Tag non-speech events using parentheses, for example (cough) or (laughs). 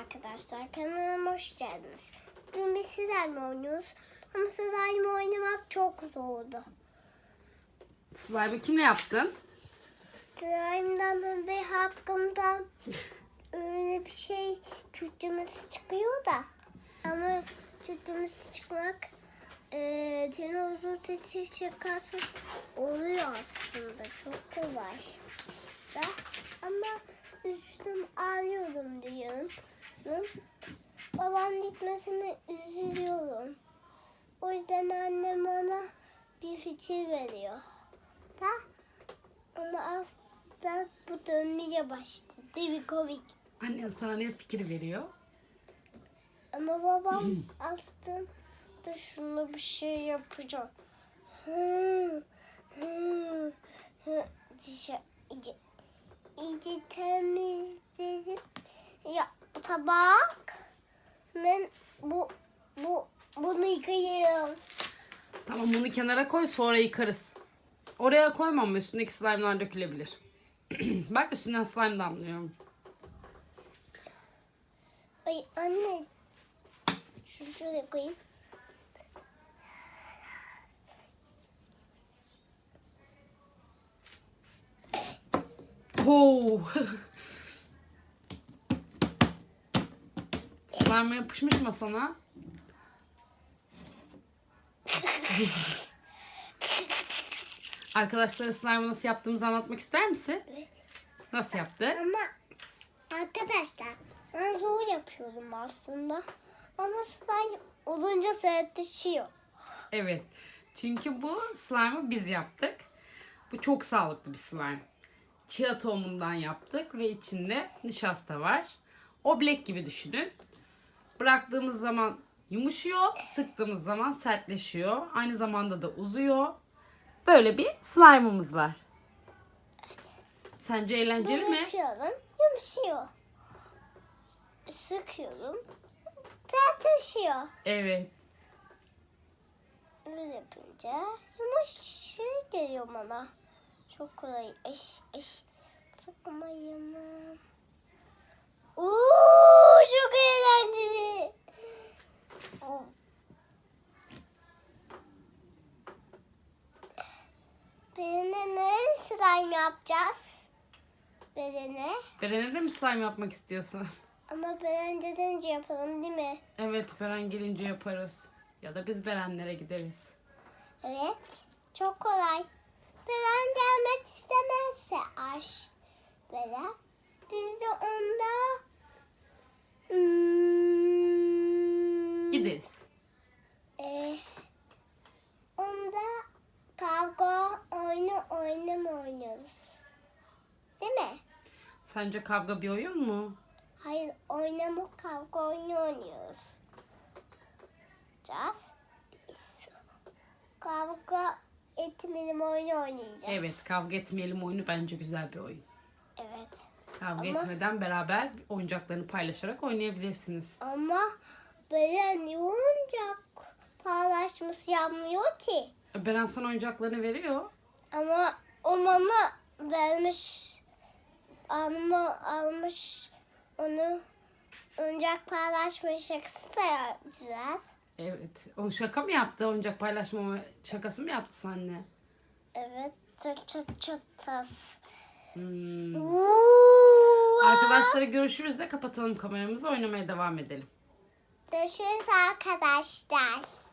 arkadaşlar kanalıma hoş geldiniz. Bugün biz slime oynuyoruz. Ama slime oynamak çok zordu. Slime'ı kimle yaptın? Slime'dan ve hakkımdan öyle bir şey çürümesi çıkıyor da. Ama çürümesi çıkmak eee tenozun sesi çıkarsa oluyor aslında. Çok kolay. Da. Ama üstüm ağrıyorum diyorum. Babam gitmesine üzülüyorum. O yüzden annem bana bir fikir veriyor. Da. Ama aslında bu dönmeye başladı. Bir komik. Annen sana ne fikir veriyor? Ama babam (clears throat) aslında şunu bir şey yapacağım. Hı, hı, hı. Dişi- iyice, iyice temizledim. Ya tabak. Ben bu bu bunu yıkayayım. Tamam bunu kenara koy sonra yıkarız. Oraya koymam üstündeki slime'lar dökülebilir. (clears throat) Bak üstünden slime damlıyor. Ay anne. Şunu şöyle koyayım. Oo. (laughs) Slime yapışmış masana. Arkadaşlara slime nasıl yaptığımızı anlatmak ister misin? Evet. Nasıl yaptı? Ama arkadaşlar ben zor yapıyorum aslında. Ama slime olunca sertleşiyor. Evet. Çünkü bu slime'ı biz yaptık. Bu çok sağlıklı bir slime. Chia tohumundan yaptık ve içinde nişasta var. Oblek gibi düşünün. Bıraktığımız zaman yumuşuyor, sıktığımız zaman sertleşiyor. Aynı zamanda da uzuyor. Böyle bir slime'ımız var. Sence eğlenceli mi? Bırakıyorum yumuşuyor. Sıkıyorum sertleşiyor. Evet. Böyle yapınca yumuşak geliyor bana. Çok kolay. Eş eş. Sıkmayayım. Uuu çok eğlenceli. Oo. Birine ne slime yapacağız? Birine. Beren'e de mi slime yapmak istiyorsun? Ama Beren dedince yapalım değil mi? Evet, Beren gelince yaparız. Ya da biz Berenlere gideriz. Evet. Çok kolay. Beren gelmek istemezse aş. Beren. Biz de onda hmm, Gideriz. e, onda kavga oyunu oynama oynuyoruz. Değil mi? Sence kavga bir oyun mu? Hayır oynama kavga oyunu oynuyoruz. Just kavga etmeyelim oyunu oynayacağız. Evet, kavga etmeyelim oyunu bence güzel bir oyun. Evet. Kavga Ama- etmeden beraber oyuncaklarını paylaşarak oynayabilirsiniz. Ama Beren niye oyuncak paylaşması yapmıyor ki? Beren sana oyuncaklarını veriyor. Ama o mama vermiş. Ama almış onu oyuncak paylaşma şakası da yapacağız. Evet. O şaka mı yaptı? Oyuncak paylaşmama şakası mı yaptı seninle? Evet. Çıt çıt çıt. Hmm. Arkadaşlara görüşürüz de kapatalım kameramızı oynamaya devam edelim. Görüşürüz arkadaşlar.